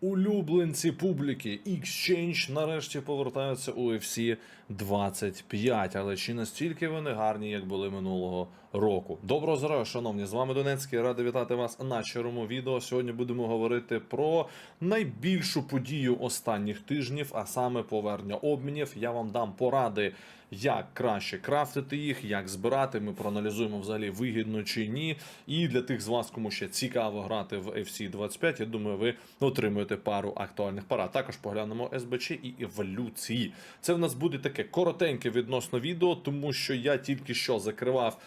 Улюбленці публіки Exchange нарешті повертаються у UFC 25, але чи настільки вони гарні, як були минулого року? Доброго здоров'я, шановні! З вами Донецький. Радий вітати вас на черому відео. Сьогодні будемо говорити про найбільшу подію останніх тижнів, а саме повернення обмінів. Я вам дам поради, як краще крафтити їх, як збирати. Ми проаналізуємо взагалі вигідно чи ні. І для тих з вас, кому ще цікаво грати в FC 25, я думаю, ви отримуєте пару актуальних парад. Також поглянемо СБЧ і еволюції. Це в нас буде таке коротеньке відносно відео, тому що я тільки що закривав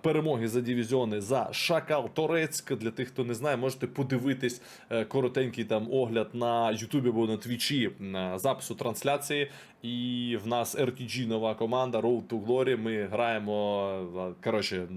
перемоги за дивізіони за Шакал Торецьк. Для тих, хто не знає, можете подивитись е, коротенький там огляд на Ютубі або на Твічі на запису трансляції. І в нас RTG нова команда Road to Glory. Ми граємо е, коротше.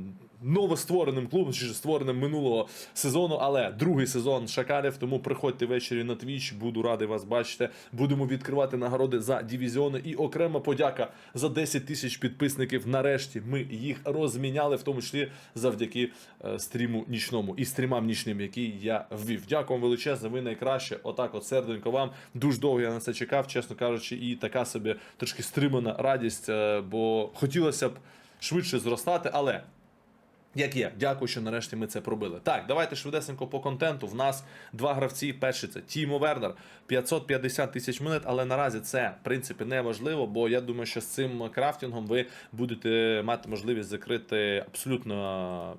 Новоствореним клубом, чи створеним минулого сезону, але другий сезон Шакалів. Тому приходьте ввечері на Твіч. Буду радий вас бачити. Будемо відкривати нагороди за дивізіони. І окрема подяка за 10 тисяч підписників. Нарешті ми їх розміняли, в тому числі завдяки е, стріму нічному і стрімам нічним, які я ввів. Дякую вам величезне. Ви найкраще. Отак, от серденько вам. Дуже довго я на це чекав, чесно кажучи, і така собі трошки стримана радість, е, бо хотілося б швидше зростати, але. Як є, дякую, що нарешті ми це пробили. Так, давайте швидесенько по контенту. В нас два гравці. Перший це Тімо Вернер, 550 тисяч монет, але наразі це в принципі не важливо, бо я думаю, що з цим крафтингом ви будете мати можливість закрити абсолютно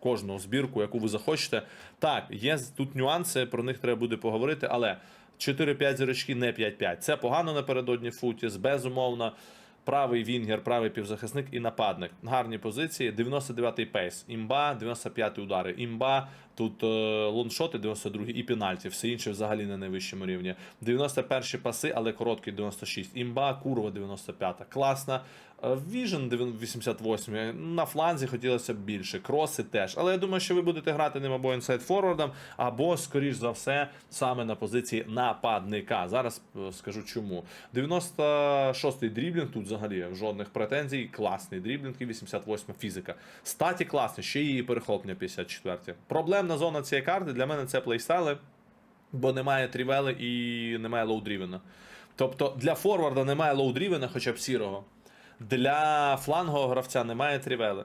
кожну збірку, яку ви захочете. Так, є тут нюанси, про них треба буде поговорити, але 4-5 зірочки, не 5-5. Це погано напередодні футіс, безумовно. Правий вінгер, правий півзахисник і нападник. Гарні позиції. 99-й пейс. Імба, 95-й удари. Імба. Тут е, лоншоти 92-й і пенальті. Все інше взагалі на найвищому рівні. 91-й паси, але короткий 96. Імба, курва 95-та. Класна. Віжен 88 на фланзі хотілося б більше. Кроси теж. Але я думаю, що ви будете грати ним або інсайд форвардом, або, скоріш за все, саме на позиції нападника. Зараз е, скажу чому. 96-й дріблінг, тут взагалі жодних претензій. Класний дріблінг і 88 фізика. Статі класний, ще її перехоплення 54. Проблемна зона цієї карти для мене це плейстайли, бо немає трівели і немає лоудрівена. Тобто для форварда немає лоудрівена, хоча б сірого. Для флангового гравця немає трівели.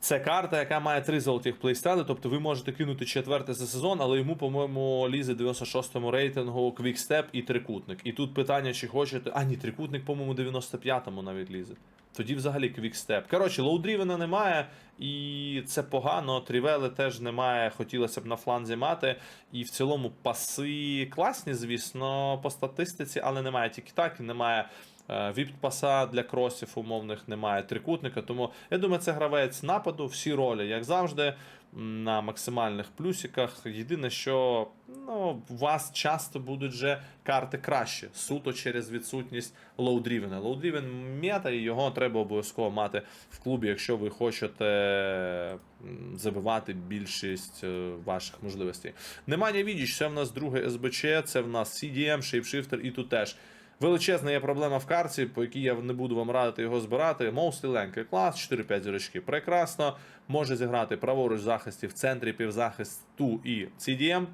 Це карта, яка має три золотих плейстайли, тобто ви можете кинути четверте за сезон, але йому, по-моєму, лізе 96-му рейтингу квікстеп і трикутник. І тут питання, чи хочете. А, ні, трикутник, по-моєму, 95-му навіть лізе. Тоді взагалі квікстеп. Коротше, лоудрівена немає, і це погано. Трівели теж немає. Хотілося б на фланзі мати. І в цілому паси класні, звісно, по статистиці, але немає тільки так, немає. Віп-паса для кросів умовних немає трикутника. Тому я думаю, це гравець нападу, всі ролі, як завжди, на максимальних плюсиках. Єдине, що ну, у вас часто будуть вже карти краще, суто через відсутність лоудрівена. Лоудрівен мета, і його треба обов'язково мати в клубі, якщо ви хочете забивати більшість е, ваших можливостей. Немає відіч, це в нас друге СБЧ, це в нас CDM, Shapeshifter і тут теж. Величезна є проблема в карці, по якій я не буду вам радити його збирати. Length клас, 4-5 зірочки. Прекрасно. Може зіграти праворуч захисті в центрі півзахисту і CDM.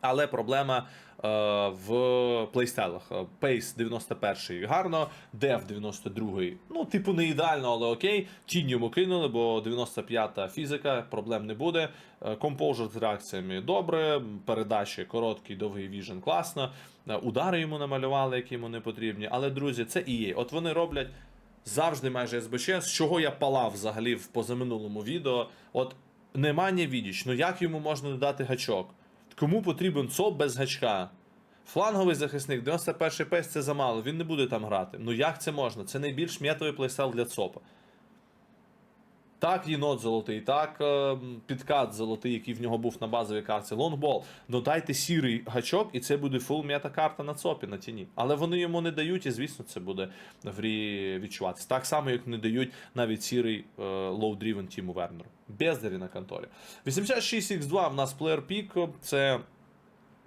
Але проблема в плейстайлах. Pace 91 гарно, Dev 92 ну, типу, не ідеально, але окей. Тінь йому кинули, бо 95-та фізика, проблем не буде. Е, Composure з реакціями добре, передачі короткий, довгий віжен класно. Е, Удари йому намалювали, які йому не потрібні. Але, друзі, це і є. От вони роблять завжди майже СБЧ, з чого я палав взагалі в позаминулому відео. От немає відіч, ну як йому можна додати гачок? Кому потрібен ЦОП без гачка? Фланговий захисник, 91-й пес це замало, він не буде там грати. Ну як це можна? Це найбільш м'ятовий плейстайл для ЦОПа. Так, єнот золотий, так, е, підкат золотий, який в нього був на базовій карті, лонгбол. Ну дайте сірий гачок, і це буде фул м'ята карта на ЦОПі, на тіні. Але вони йому не дають, і звісно, це буде в грі відчуватися. Так само, як не дають навіть сірий е, лоу-дрівен Тіму Вернеру. Бездарі на конторі. 86X2 в нас плеєр пік. Це.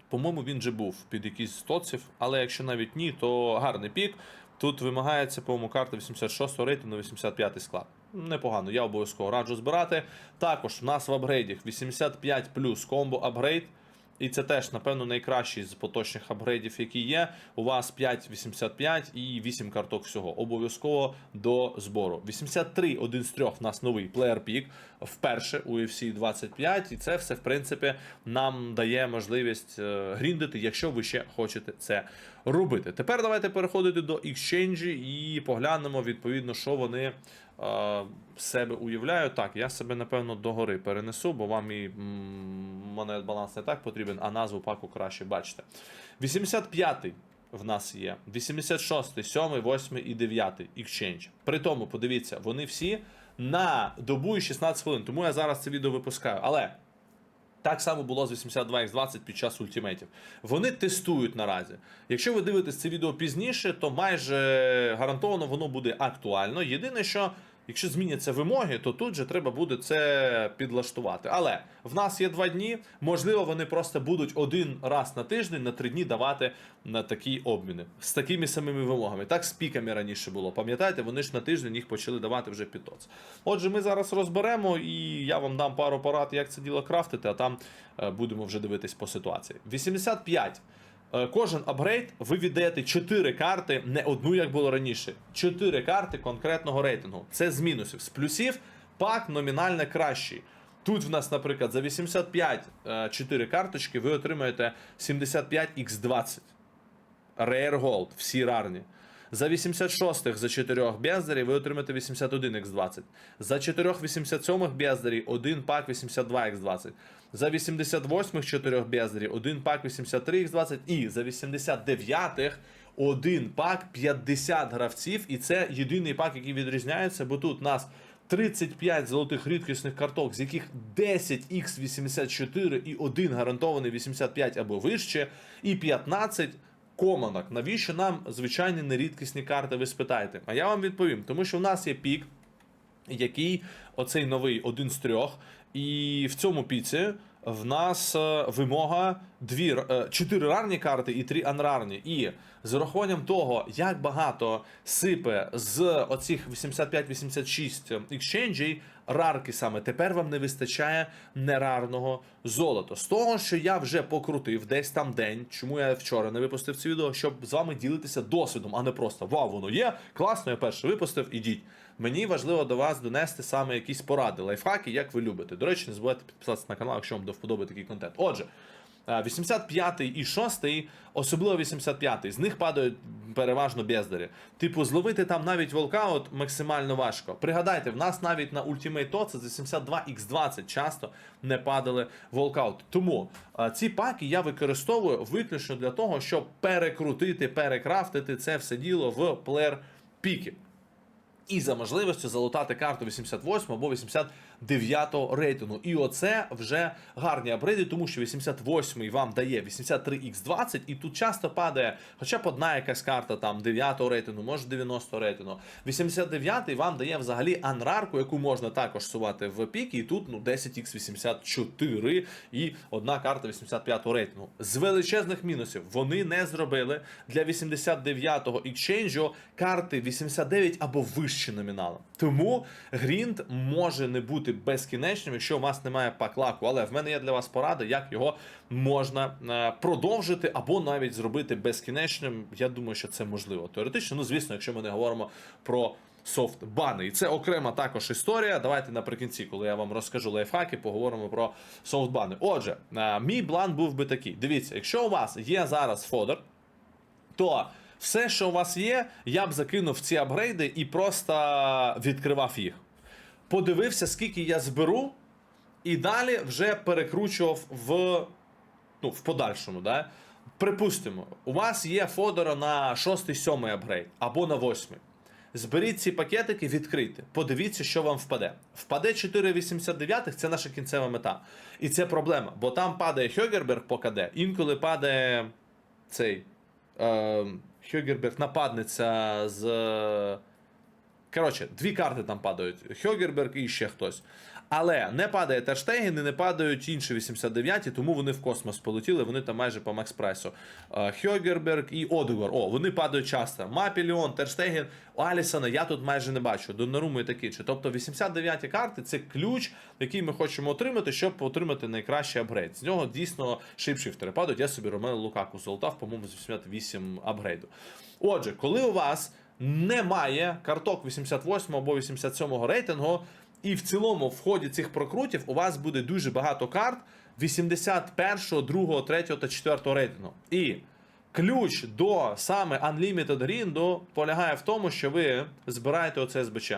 По-моєму, він же був під якийсь стоців, але якщо навіть ні, то гарний пік. Тут вимагається, по-моєму, карта 86 рейтингу, 85-й склад. Непогано, я обов'язково раджу збирати. Також в нас в апгрейдах 85 плюс комбо апгрейд. І це теж, напевно, найкращий з поточних апгрейдів, які є. У вас 5,85 і 8 карток всього. Обов'язково до збору. 83 один з трьох в нас новий Pick. Вперше у UFC 25. І це все, в принципі, нам дає можливість е, гріндити, якщо ви ще хочете це робити. Тепер давайте переходити до Exchange і поглянемо, відповідно, що вони себе уявляють. Так, я себе, напевно, догори перенесу, бо вам і м, монет баланс не так потрібен, а назву паку краще бачите. 85-й в нас є. 86-й, 7-й, 8-й і 9-й Exchange. При тому, подивіться, вони всі на добу і 16 хвилин. Тому я зараз це відео випускаю. Але. Так само було з 82X20 під час ультимейтів. Вони тестують наразі. Якщо ви дивитесь це відео пізніше, то майже гарантовано воно буде актуально. Єдине, що якщо зміняться вимоги, то тут же треба буде це підлаштувати. Але в нас є два дні. Можливо, вони просто будуть один раз на тиждень на три дні давати на такі обміни з такими самими вимогами. Так з піками раніше було. Пам'ятаєте, вони ж на тиждень їх почали давати вже під ТОЦ. Отже, ми зараз розберемо, і я вам дам пару порад, як це діло крафтити, а там е, будемо вже дивитись по ситуації. 85. Е, Кожен апгрейд ви віддаєте 4 карти, не одну, як було раніше. 4 карти конкретного рейтингу. Це з мінусів. З плюсів пак номінально кращий. Тут в нас, наприклад, за 85 е, 4 карточки ви отримаєте 75 x 20 Rare Gold, всі рарні. За 86-х за 4 бездарів ви отримаєте 81 x 20 За 4 87-х бездарів один пак 82 x 20 За 88-х 4 бездарів один пак 83 x 20 І за 89-х один пак 50 гравців. І це єдиний пак, який відрізняється, бо тут у нас 35 золотих рідкісних карток, з яких 10 x 84 і один гарантований 85 або вище, і 15 команок. Навіщо нам звичайні нерідкісні карти, ви спитаєте? А я вам відповім, тому що в нас є пік, який оцей новий один з трьох, і в цьому піці в нас е, вимога дві, е, чотири рарні карти і три анрарні. І з урахуванням того, як багато сипе з оцих 85-86 екшенджей, рарки саме тепер вам не вистачає нерарного золота. З того, що я вже покрутив десь там день, чому я вчора не випустив це відео, щоб з вами ділитися досвідом, а не просто вау, воно є, класно, я перше випустив, ідіть. Мені важливо до вас донести саме якісь поради, лайфхаки, як ви любите. До речі, не забувайте підписатися на канал, якщо вам до вподоби такий контент. Отже. Е, 85 і 6, особливо 85, з них падають переважно бездарі. Типу, зловити там навіть волкаут максимально важко. Пригадайте, в нас навіть на Ultimate TOTS з 82X20 часто не падали волкаут. Тому е, ці паки я використовую виключно для того, щоб перекрутити, перекрафтити це все діло в плеер піки. І за можливістю залутати карту 88 або 89 рейтингу. І оце вже гарні апгрейди, тому що 88-й вам дає 83x20, і тут часто падає хоча б одна якась карта там 9 рейтингу, може 90 рейтингу. 89-й вам дає взагалі анрарку, яку можна також сувати в пік, і тут ну 10x84 і одна карта 85-го рейтингу. З величезних мінусів вони не зробили для 89-го екшенджу карти 89 або вище номіналом. Тому грінд може не бути безкінечним, якщо у вас немає паклаку. Але в мене є для вас порада, як його можна е, продовжити або навіть зробити безкінечним. Я думаю, що це можливо. Теоретично, ну звісно, якщо ми не говоримо про. Софтбани. І це окрема також історія. Давайте наприкінці, коли я вам розкажу лайфхаки, поговоримо про софтбани. Отже, е, мій план був би такий: дивіться, якщо у вас є зараз фодер, то все, що у вас є, я б закинув ці апгрейди і просто відкривав їх. Подивився, скільки я зберу, і далі вже перекручував в, ну, в подальшому. Да? Припустимо, у вас є фодора на 6-7 апгрейд або на 8. Зберіть ці пакетики, відкрийте. Подивіться, що вам впаде. Впаде 4,89, це наша кінцева мета. І це проблема, бо там падає Хьогерберг по КД, інколи падає цей е, Хьогерберг нападниця з. Коротше, дві карти там падають: Хьогерберг і ще хтось. Але не падає Терштеген і не падають інші 89-ті, тому вони в космос полетіли, вони там майже по Макспресу. Е, Хьогерберг і Одегор. О, вони падають часто. Мапіліон, Терштеген, Алісона я тут майже не бачу. Доннаруму і такі. Чи Тобто 89-ті карти це ключ, який ми хочемо отримати, щоб отримати найкращий апгрейд. З нього дійсно шейпшифтери падають. Я собі Ромео Лукаку залутав, по-моєму, з 88 апгрейду. Отже, коли у вас немає карток 88 або 87 рейтингу, і в цілому в ході цих прокрутів у вас буде дуже багато карт 81, 2, 3 та 4 рейтингу. І ключ до саме Unlimited Грінду полягає в тому, що ви збираєте оце СБЧ.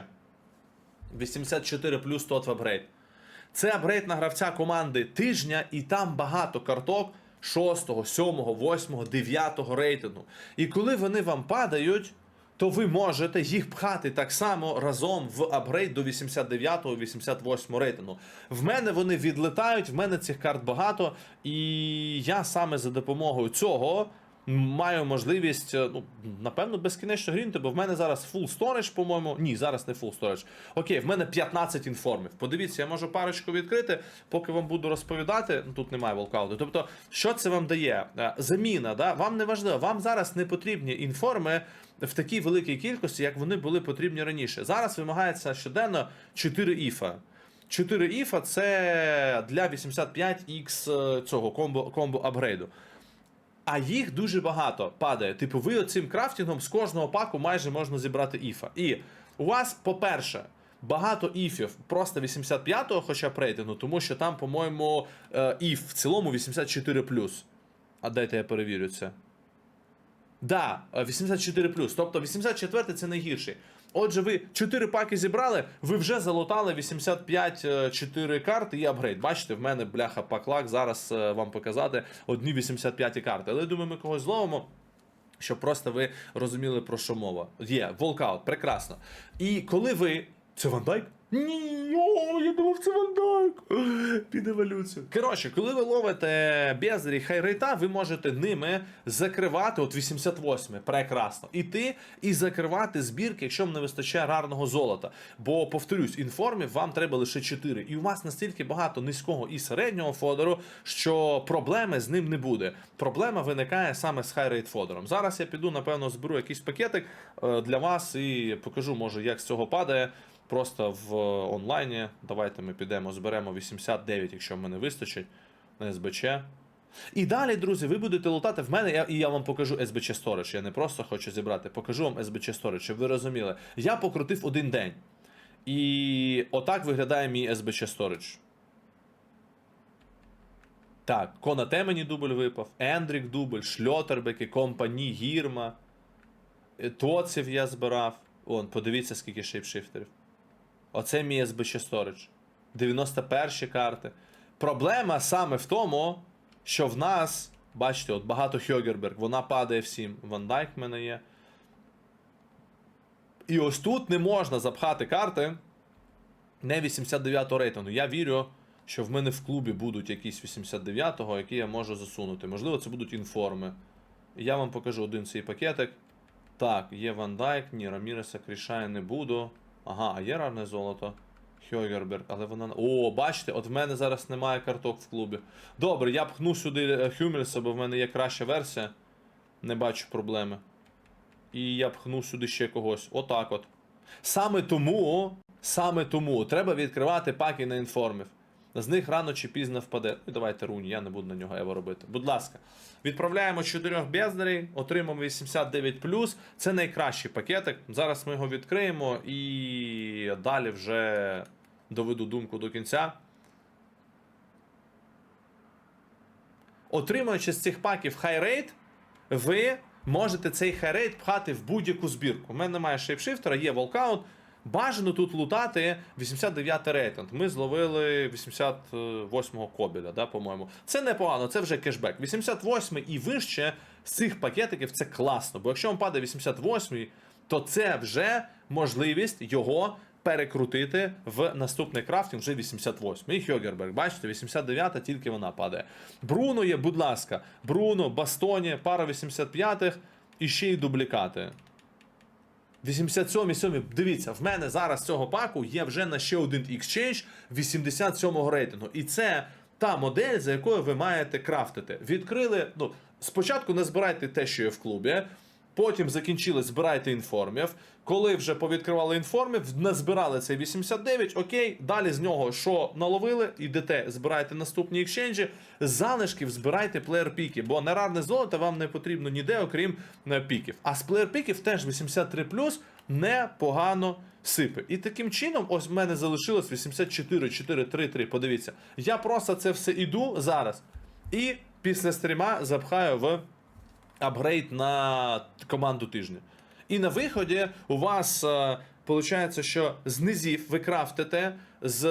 84 плюс тот в апгрейд. Це апгрейд на гравця команди тижня, і там багато карток 6, 7, 8, 9 рейтингу. І коли вони вам падають, то ви можете їх пхати так само разом в апгрейд до 89 88 рейтингу. В мене вони відлетають, в мене цих карт багато, і я саме за допомогою цього. Маю можливість, е, ну, напевно, безкінечно грінти, бо в мене зараз full storage, по-моєму. Ні, зараз не full storage. Окей, в мене 15 інформів. Подивіться, я можу парочку відкрити, поки вам буду розповідати. Ну тут немає волкауту. Тобто, що це вам дає? Е, Заміна, да? вам не важливо, вам зараз не потрібні інформи в такій великій кількості, як вони були потрібні раніше. Зараз вимагається щоденно 4 іфа. 4 іфа це для 85X е, цього комбо, комбо апгрейду. А їх дуже багато падає. Типу, ви оцим крафтингом з кожного паку майже можна зібрати іфа. І у вас, по-перше, багато іфів просто 85-го, хоча б тому що там, по-моєму, е, іф в цілому 84. А дайте я перевірю це. Да, е, 84 Тобто 84 це найгірший. Отже, ви 4 паки зібрали, ви вже залутали 85 е, 4 карти і апгрейд. Бачите, в мене бляха паклак зараз е, вам показати одні 85 карти. Але я думаю, ми когось зловимо. Щоб просто ви розуміли про що мова. Є, волкаут, прекрасно. І коли ви. Це Вандайк? Ні, о, я думав, це Вандайк. Під еволюцію. Коротше, коли ви ловите безрі хайрейта, ви можете ними закривати от 88 прекрасно. Іти і закривати збірки, якщо вам не вистачає рарного золота. Бо, повторюсь, інформів вам треба лише 4. І у вас настільки багато низького і середнього фодеру, що проблеми з ним не буде. Проблема виникає саме з хайрейт фодером. Зараз я піду, напевно, зберу якийсь пакетик е, для вас і покажу, може, як з цього падає. Просто в онлайні. Давайте ми підемо, зберемо 89, якщо в мене вистачить на СБЧ. І далі, друзі, ви будете лутати в мене, я- і я вам покажу SBC Storage. Я не просто хочу зібрати, покажу вам SBC Storage, щоб ви розуміли. Я покрутив один день. І отак виглядає мій SBC Storage. Так, Конате мені дубль випав, Ендрік дубль, Шльотербеки, Компані, Гірма. Е, Тоців я збирав. Вон, подивіться, скільки шейпшифтерів. Оце мій SBC Storage. 91 карти. Проблема саме в тому, що в нас, бачите, от багато Хьогерберг, вона падає всім. Ван Дайк в мене є. І ось тут не можна запхати карти не 89-го рейтингу. Я вірю, що в мене в клубі будуть якісь 89-го, які я можу засунути. Можливо, це будуть інформи. Я вам покажу один цей пакетик. Так, є Ван Дайк, ні, Раміреса Крішає не буду. Ага, а є рарне золото. Хьогерберг, але вона. О, бачите, от в мене зараз немає карток в клубі. Добре, я пхну сюди е, Хюмельса, бо в мене є краща версія. Не бачу проблеми. І я пхну сюди ще когось. Отак от. Саме тому, саме тому треба відкривати паки на інформів. З них рано чи пізно впаде. Ну, давайте руні, я не буду на нього ево робити. Будь ласка, відправляємо чотирьох бездарей, отримаємо 89. Це найкращий пакетик. Зараз ми його відкриємо і далі вже доведу думку до кінця. Отримуючи з цих паків хайрейт, ви можете цей хайрейт пхати в будь-яку збірку. У мене немає шейпшифтера, є волкаут. Бажано тут лутати 89 рейтинг. Ми зловили 88-го кобеля, да, по-моєму. Це непогано, це вже кешбек. 88 і вище з цих пакетиків це класно. Бо якщо вам падає 88, то це вже можливість його перекрутити в наступний крафтинг вже 88. І Хьогерберг, бачите, 89 тільки вона падає. Бруно є, будь ласка, Бруно, Бастоні, пара 85-х і ще й дублікати. 87 7 Дивіться, в мене зараз цього паку є вже на ще один Exchange 87-го рейтингу. І це та модель, за якою ви маєте крафтити. Відкрили. Ну, спочатку не збирайте те, що є в клубі. Потім закінчили, збирайте інформів. Коли вже повідкривали інформів, назбирали цей 89, окей, далі з нього що наловили, ідете, збирайте наступні екшенджі, залишків збирайте плеєр-піки, бо нерарне золото вам не потрібно ніде, окрім е, піків. А з плеєр-піків теж 83 непогано сипе. І таким чином, ось в мене залишилось 84, 4, 3, 3. Подивіться. Я просто це все іду зараз. І після стріма запхаю в апгрейд на команду тижня. І на виході у вас виходить, що з низів ви крафтите з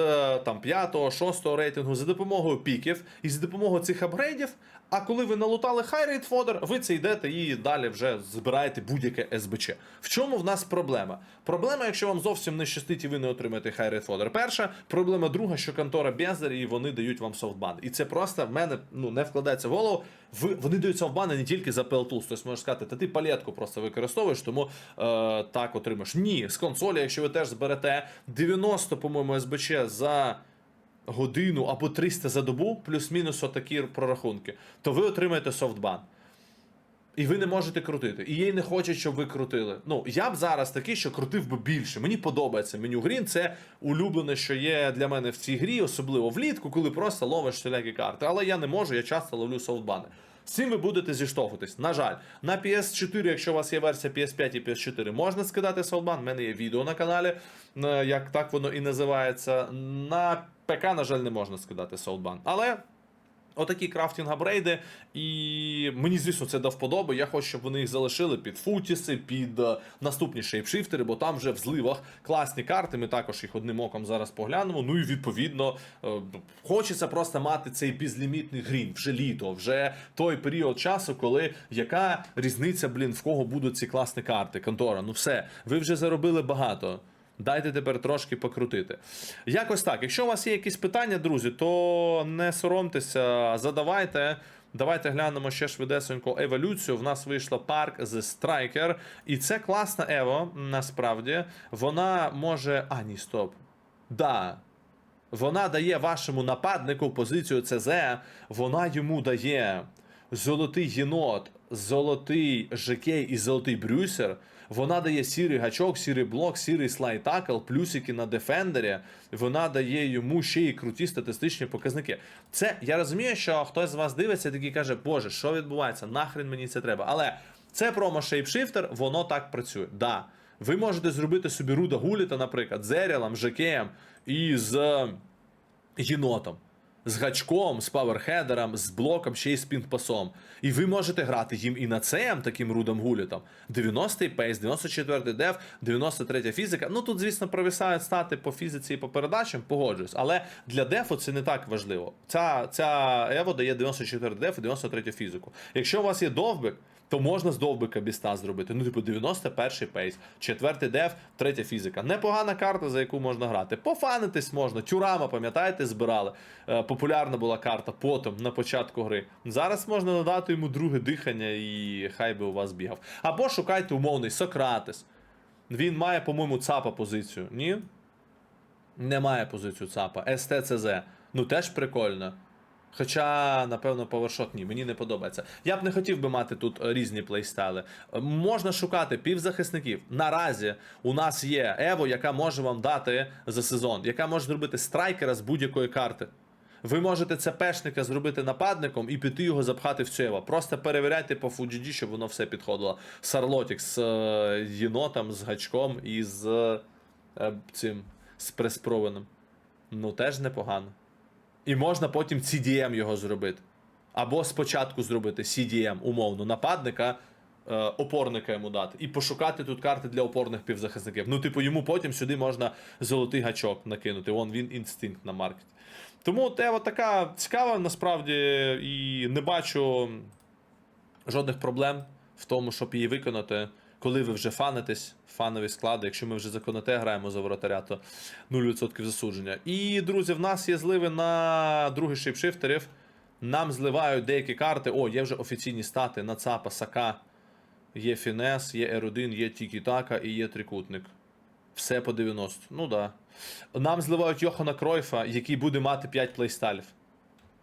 там 5-го, 6-го рейтингу за допомогою піків і за допомогою цих апгрейдів. А коли ви налутали хайрейт фодер, ви це йдете і далі вже збираєте будь-яке СБЧ. В чому в нас проблема? Проблема, якщо вам зовсім не щастить і ви не отримаєте хайрейт фодер. Перша проблема друга, що контора Безер і вони дають вам софтбан. І це просто в мене ну не вкладається в голову. Ви вони дають софтбани не тільки за PL. Тобто можеш сказати, та ти палетку просто використовуєш, тому е, так отримаєш. Ні, з консолі, якщо ви теж зберете 90, по-моєму, СБЧ за годину або 300 за добу, плюс-мінус отакі прорахунки, то ви отримаєте софтбан. І ви не можете крутити. І їй не хочуть, щоб ви крутили. Ну, я б зараз такий, що крутив би більше. Мені подобається меню Грін. Це улюблене, що є для мене в цій грі, особливо влітку, коли просто ловиш всілякі карти. Але я не можу, я часто ловлю софтбани. З цим ви будете зіштовхуватись. На жаль, на PS4, якщо у вас є версія PS5 і PS4, можна скидати софтбан. У мене є відео на каналі, е, як так воно і називається. На ПК, на жаль, не можна скидати софтбан. Але. Отакі крафтінг апгрейди, і мені, звісно, це до вподоби. Я хочу, щоб вони їх залишили під футіси, під е, наступні шейпшифтери, бо там вже в зливах класні карти. Ми також їх одним оком зараз поглянемо. Ну і відповідно е, хочеться просто мати цей безлімітний грін, вже літо, вже той період часу, коли яка різниця, блін, в кого будуть ці класні карти. Контора, ну все, ви вже заробили багато. Дайте тепер трошки покрутити. Якось так. Якщо у вас є якісь питання, друзі, то не соромтеся, задавайте. Давайте глянемо ще швидесенько еволюцію. В нас вийшла парк з Striker. І це класна Ево, насправді. Вона може. А, ні, стоп. Да. Вона дає вашому нападнику позицію ЦЗ, вона йому дає золотий єнот, золотий жекей і золотий брюсер. Вона дає сірий гачок, сірий блок, сірий слайд такл, плюсики на дефендері. Вона дає йому ще й круті статистичні показники. Це я розумію, що хтось з вас дивиться і такий каже, Боже, що відбувається? Нахрен мені це треба. Але це промо Shapeshifter, воно так працює. Да. Ви можете зробити собі Руда Гуліта, наприклад, з Еріалом, Жекеєм і з е, єнотом. З гачком, з паверхедером, з блоком, ще й з пінг-пасом. І ви можете грати їм і на ЦМ, таким рудом гулітом. 90-й пейс, 94-й деф, 93 фізика. Ну тут, звісно, провисають стати по фізиці і по передачам, погоджуюсь. Але для дефу це не так важливо. Ця, ця Ево дає 94 деф і 93 фізику. Якщо у вас є довбик, то можна з довбика біста зробити. Ну, типу, 91-й пейс, 4 деф, 3 фізика. Непогана карта, за яку можна грати. Пофанитись можна. Тюрама, пам'ятаєте, збирали. Е, популярна була карта потім на початку гри. Зараз можна надати йому друге дихання і хай би у вас бігав. Або шукайте умовний Сократес. Він має, по-моєму, ЦАПа позицію. Ні? Не має позицію ЦАПа. СТЦЗ. Ну теж прикольно. Хоча, напевно, повершот ні, мені не подобається. Я б не хотів би мати тут е, різні плейстайли. Е, Можна шукати півзахисників. Наразі у нас є Ево, яка може вам дати за сезон, яка може зробити страйкера з будь-якої карти. Ви можете ЦПшника зробити нападником і піти його запхати в цю Ево. Просто перевіряйте по FUGG, щоб воно все підходило. Сарлотік з е, єнотом, з гачком і з е, цим з преспровеним. Ну, теж непогано. І можна потім CDM його зробити. Або спочатку зробити CDM, умовно, нападника, е, опорника йому дати. І пошукати тут карти для опорних півзахисників. Ну, типу, йому потім сюди можна золотий гачок накинути. Вон він інстинкт на маркеті. Тому Тева така цікава насправді, і не бачу жодних проблем в тому, щоб її виконати. Коли ви вже фанитесь, фанові склади, якщо ми вже за Конате граємо за воротаря, то 0% засудження. І, друзі, в нас є зливи на другий шейпшифтерів. Нам зливають деякі карти. О, є вже офіційні стати на ЦАПа, Сака. є Фінес, є R1, є Тікі-Така і є трикутник. Все по 90. Ну да. Нам зливають Йохана Кройфа, який буде мати 5 плейстайлів.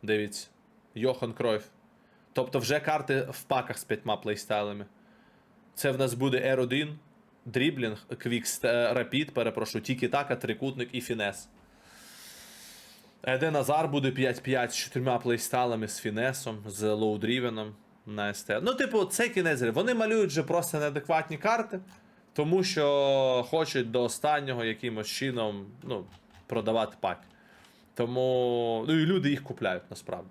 Дивіться. Йохан Кройф. Тобто вже карти в паках з 5 плейстайлами. Це в нас буде R1, дріблінг, квікс, рапід, перепрошую, Тікі-Така, трикутник і Фінес. Еде Назар буде 5-5 з чотирма плейстайлами з Фінесом, з лоудрівеном на СТ. Ну, типу, це кінець. Вони малюють вже просто неадекватні карти, тому що хочуть до останнього якимось чином ну, продавати пак. Тому ну і люди їх купляють насправді.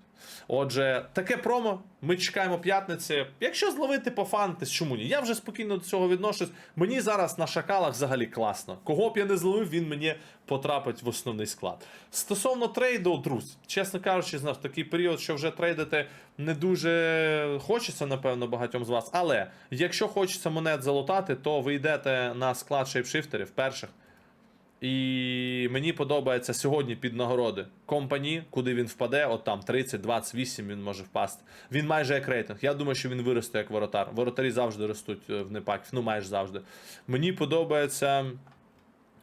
Отже, таке промо. Ми чекаємо п'ятниці. Якщо зловити по фантес, чому ні? Я вже спокійно до цього відношусь. Мені зараз на шакалах взагалі класно. Кого б я не зловив, він мені потрапить в основний склад. Стосовно трейду, друзі, чесно кажучи, знав такий період, що вже трейдити не дуже хочеться, напевно, багатьом з вас. Але якщо хочеться монет залутати, то ви йдете на склад шейпшифтерів перших. І мені подобається сьогодні під нагороди компані, куди він впаде, от там 30-28 він може впасти. Він майже як рейтинг. Я думаю, що він виросте як воротар. Воротарі завжди ростуть е, в непаків, ну майже завжди. Мені подобається.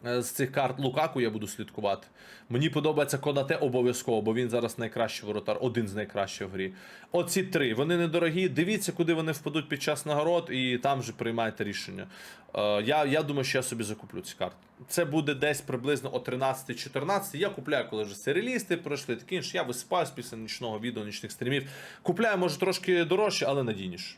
Е, З цих карт Лукаку я буду слідкувати. Мені подобається Конате обов'язково, бо він зараз найкращий воротар, один з найкращих в грі. Оці три, вони недорогі. Дивіться, куди вони впадуть під час нагород, і там вже приймайте рішення. Е, я, я думаю, що я собі закуплю ці карти. Це буде десь приблизно о 13-14. Я купляю, коли вже серіалісти пройшли, таке інше. Я висипаюсь після нічного відео, нічних стрімів. Купляю, може, трошки дорожче, але надійніше.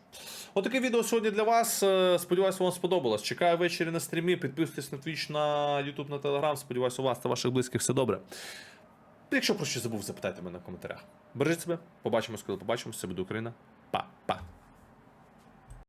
Отаке відео сьогодні для вас. Е, Сподіваюсь, вам сподобалось. Чекаю ввечері на стрімі. Підписуйтесь на Twitch, на YouTube, на Telegram. Сподіваюсь, у вас та ваших близьких все добре. Якщо про щось забув, запитайте мене в коментарях. Бережіть себе, побачимось, коли побачимось. Це буде Україна. Па-па.